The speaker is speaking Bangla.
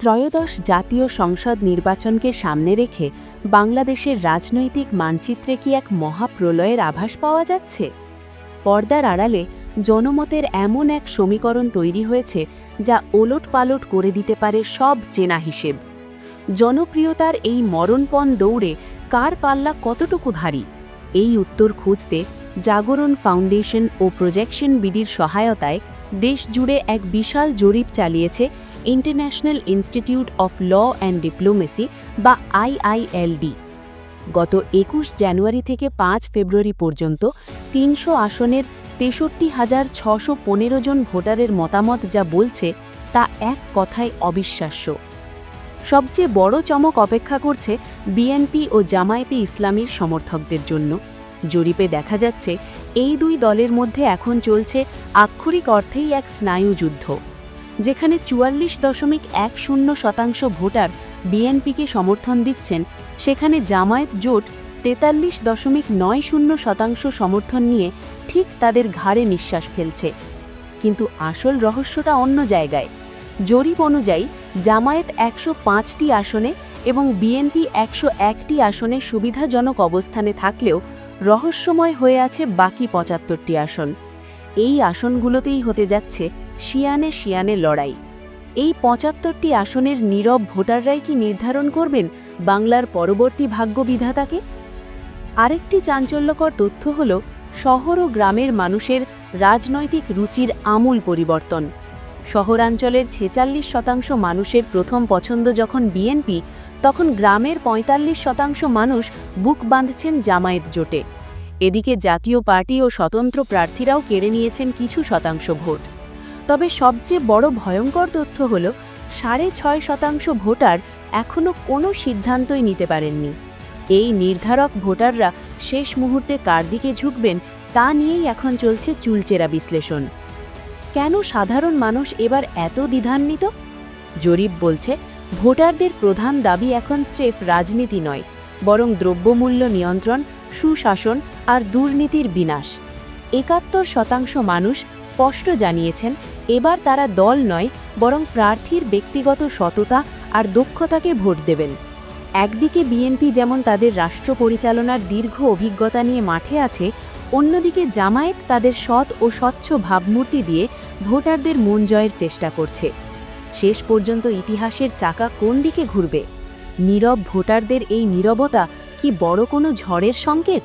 ত্রয়োদশ জাতীয় সংসদ নির্বাচনকে সামনে রেখে বাংলাদেশের রাজনৈতিক মানচিত্রে কি এক মহাপ্রলয়ের আভাস পাওয়া যাচ্ছে? পর্দার আড়ালে জনমতের এমন এক সমীকরণ তৈরি হয়েছে যা ওলট পালট করে দিতে পারে সব চেনা হিসেব। জনপ্রিয়তার এই মরণপণ দৌড়ে কার পাল্লা কতটুকু ভারী? এই উত্তর খুঁজতে জাগরণ ফাউন্ডেশন ও প্রজেকশন বিডির সহায়তায় দেশ জুড়ে এক বিশাল জরিপ চালিয়েছে International Institute of Law and Diplomacy বা আইআইএলডি গত একুশ জানুয়ারি থেকে পাঁচ ফেব্রুয়ারি পর্যন্ত তিনশো আসনের তেষট্টি হাজার ছশো পনেরো জন ভোটারের মতামত যা বলছে তা এক কথায় অবিশ্বাস্য। সবচেয়ে বড় চমক অপেক্ষা করছে বিএনপি ও জামায়াতে ইসলামীর সমর্থকদের জন্য। জরিপে দেখা যাচ্ছে, এই দুই দলের মধ্যে এখন চলছে আক্ষরিক অর্থেই এক স্নায়ুযুদ্ধ। যেখানে চুয়াল্লিশ দশমিক এক শূন্য শতাংশ ভোটার বিএনপিকে সমর্থন দিচ্ছেন, সেখানে জামায়াত জোট তেতাল্লিশ দশমিক নয় শূন্য শতাংশ সমর্থন নিয়ে ঠিক তাদের ঘাড়ে নিঃশ্বাস ফেলছে। কিন্তু আসল রহস্যটা অন্য জায়গায়। জরিপ অনুযায়ী, জামায়াত একশো পাঁচটি আসনে এবং বিএনপি একশো একটি আসনে সুবিধাজনক অবস্থানে থাকলেও রহস্যময় হয়ে আছে বাকি পঁচাত্তরটি আসন। এই আসনগুলোতেই হতে যাচ্ছে শিয়ানে শিয়ানে লড়াই। এই পঁচাত্তরটি আসনের নীরব ভোটাররাই কি নির্ধারণ করবেন বাংলার পরবর্তী ভাগ্য বিধাতাকে আরেকটি চাঞ্চল্যকর তথ্য হল, শহর ও গ্রামের মানুষের রাজনৈতিক রুচির আমূল পরিবর্তন। শহরাঞ্চলের ছেচাল্লিশ শতাংশ মানুষের প্রথম পছন্দ যখন বিএনপি, তখন গ্রামের ৪৫ শতাংশ মানুষ বুক বাঁধছেন জামায়াত জোটে। এদিকে জাতীয় পার্টি ও স্বতন্ত্র প্রার্থীরাও কেড়ে নিয়েছেন কিছু শতাংশ ভোট। তবে সবচেয়ে বড় ভয়ঙ্কর তথ্য হল, সাড়ে ছয় শতাংশ ভোটার এখনও কোনো সিদ্ধান্তই নিতে পারেননি। এই নির্ধারক ভোটাররা শেষ মুহূর্তে কার দিকে ঝুঁকবেন তা নিয়েই এখন চলছে চুলচেরা বিশ্লেষণ। কেন সাধারণ মানুষ এবার এত দ্বিধান্বিত? জরিপ বলছে, ভোটারদের প্রধান দাবি এখন স্রেফ রাজনীতি নয়, বরং দ্রব্যমূল্য নিয়ন্ত্রণ, সুশাসন আর দুর্নীতির বিনাশ। একাত্তর শতাংশ মানুষ স্পষ্ট জানিয়েছেন, এবার তারা দল নয়, বরং প্রার্থীর ব্যক্তিগত সততা আর দক্ষতাকে ভোট দেবেন। একদিকে বিএনপি যেমন তাদের রাষ্ট্র পরিচালনার দীর্ঘ অভিজ্ঞতা নিয়ে মাঠে আছে, অন্যদিকে জামায়াত তাদের সৎ ও স্বচ্ছ ভাবমূর্তি দিয়ে ভোটারদের মন জয়ের চেষ্টা করছে। শেষ পর্যন্ত ইতিহাসের চাকা কোন দিকে ঘুরবে? নীরব ভোটারদের এই নীরবতা কি বড় কোনো ঝড়ের সংকেত?